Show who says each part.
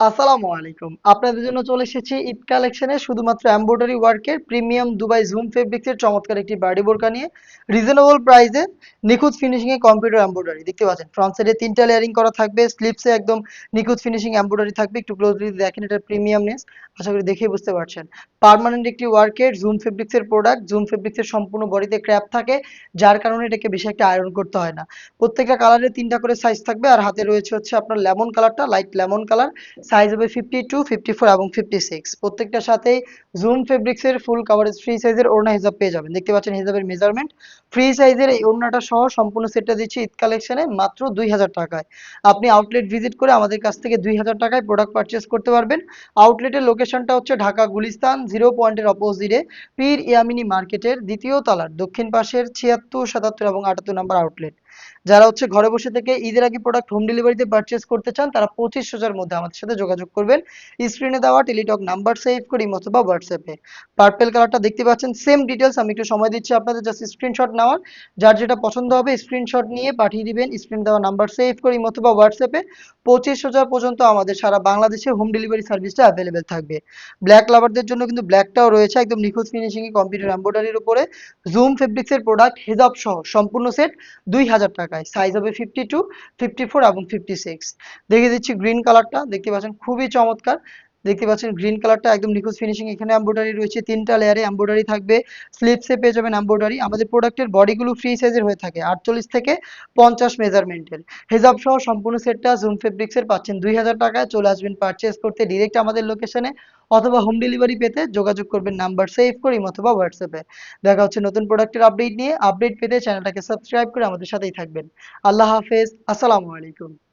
Speaker 1: আসসালামু আলাইকুম। আপনাদের জন্য চলে এসেছি ঈদ কালেকশনে শুধুমাত্র এমব্রয়ডারি ওয়ার্কের প্রিমিয়াম দুবাই জুম ফেব্রিক্সের চমৎকার একটি বাড়ি বোরকা নিয়ে রিজনেবল প্রাইসে নিখুঁত ফিনিশিং এ কম্পিউটার এমব্রয়ডারি দেখতে পাচ্ছেন ফ্রন্ট সাইডে তিনটা লেয়ারিং করা থাকবে স্লিপসে একদম নিখুঁত ফিনিশিং এমব্রয়ডারি থাকবে। একটু ক্লোজলি দেখেন এটার প্রিমিয়ামনেস আশা করি দেখেই বুঝতে পারছেন। পার্মানেন্ট একটি ওয়ার্কের জুম ফেব্রিক্সের প্রোডাক্ট জুম ফেব্রিক্সের সম্পূর্ণ বডিতে ক্র্যাপ থাকে, যার কারণে এটাকে বেশি একটা আয়রন করতে হয় না। প্রত্যেকটা কালারে তিনটা করে সাইজ থাকবে, আর হাতে রয়েছে হচ্ছে আপনার লেমন কালারটা লাইট লেমন কালার সাইজ হবে ফিফটি টু ফিফটি ফোর এবং ফিফটি সিক্স প্রত্যেকটার সাথেই জুম ফেব্রিক্সের ফুল কাভারেজ ফ্রি সাইজের ওড়না হিসাব পেয়ে যাবেন। দেখতে পাচ্ছেন হিসাবের মেজারমেন্ট ফ্রি সাইজের এই ওড়নাটা সহ সম্পূর্ণ সেটটা দিচ্ছি ঈদ কালেকশনে মাত্র দুই হাজার টাকায়। আপনি আউটলেট ভিজিট করে আমাদের কাছ থেকে দুই হাজার টাকায় প্রোডাক্ট পারচেস করতে পারবেন। আউটলেটের লোকেশনটা হচ্ছে ঢাকা গুলিস্তান জিরো পয়েন্টের অপোজিটে পীর ইয়ামিনী মার্কেটের দ্বিতীয় তলার দক্ষিণ পাশের ছিয়াত্তর, সাতাত্তর এবং আটাত্তর নাম্বার আউটলেট যারা হচ্ছে ঘরে বসে থেকে ঈদের আগে প্রোডাক্ট হোম ডেলিভারিতে পারচেস করতে চান, তারা পঁচিশ হাজার মধ্যে আমাদের সাথে যোগাযোগ করবেন। স্ক্রিনে দেওয়া টেলিটক নাম্বার সেভ করি অথবা হোয়াটসঅ্যাপে পার্পেল কালারটা দেখতে পাচ্ছেন সেম ডিটেলস আমি একটু সময় দিচ্ছি আপনাদের জাস্ট স্ক্রিনশট নেওয়ার। যার যেটা পছন্দ হবে স্ক্রিনশট নিয়ে পাঠিয়ে দিবেন স্ক্রিন দেওয়া নাম্বার সেভ করি অথবা হোয়াটসঅ্যাপে পঁচিশ হাজার পর্যন্ত আমাদের সারা বাংলাদেশে হোম ডেলিভারি সার্ভিসটা অ্যাভেলেবেল থাকবে। ব্ল্যাক লাভারদের জন্য কিন্তু ব্ল্যাকটাও রয়েছে, একদম নিখুঁত ফিনিশিং কম্পিউটার এম্ব্রয়ডারির উপরে। জুম ফেব্রিক্সের প্রোডাক্ট হেজাব সহ, সম্পূর্ণ সেট দুই হাজার হাজার টাকায়। সাইজ হবে ফিফটি টু ফিফটি ফোর এবং ফিফটি সিক্স দেখিয়ে দিচ্ছি গ্রিন কালারটা দেখতে পাচ্ছেন খুবই চমৎকার। দেখতে পাচ্ছেন গ্রিন কালারটা একদম নিখুঁত ফিনিশিং এখানে এম্ব্রয়ডারি রয়েছে। তিনটা লেয়ারে এম্ব্রয়ডারি থাকবে। স্লিপসে পেয়ে যাবেন এম্ব্রয়ডারি আমাদের প্রোডাক্টের বডিগুলো ফ্রি সাইজের হয়ে থাকে। আটচল্লিশ থেকে পঞ্চাশ মেজারমেন্টের হেজাব সহ সম্পূর্ণ সেটটা জুম ফেব্রিক্সের পাচ্ছেন। দুই হাজার টাকায় চলে আসবেন পারচেস করতে ডিরেক্ট আমাদের লোকেশনে অথবা হোম ডেলিভারি পেতে যোগাযোগ করবেন নাম্বার সেভ করি অথবা হোয়াটসঅ্যাপে দেখা হচ্ছে নতুন প্রোডাক্টের আপডেট নিয়ে। আপডেট পেতে চ্যানেলটাকে সাবস্ক্রাইব করে আমাদের সাথেই থাকবেন। আল্লাহ হাফেজ। আসসালামু আলাইকুম।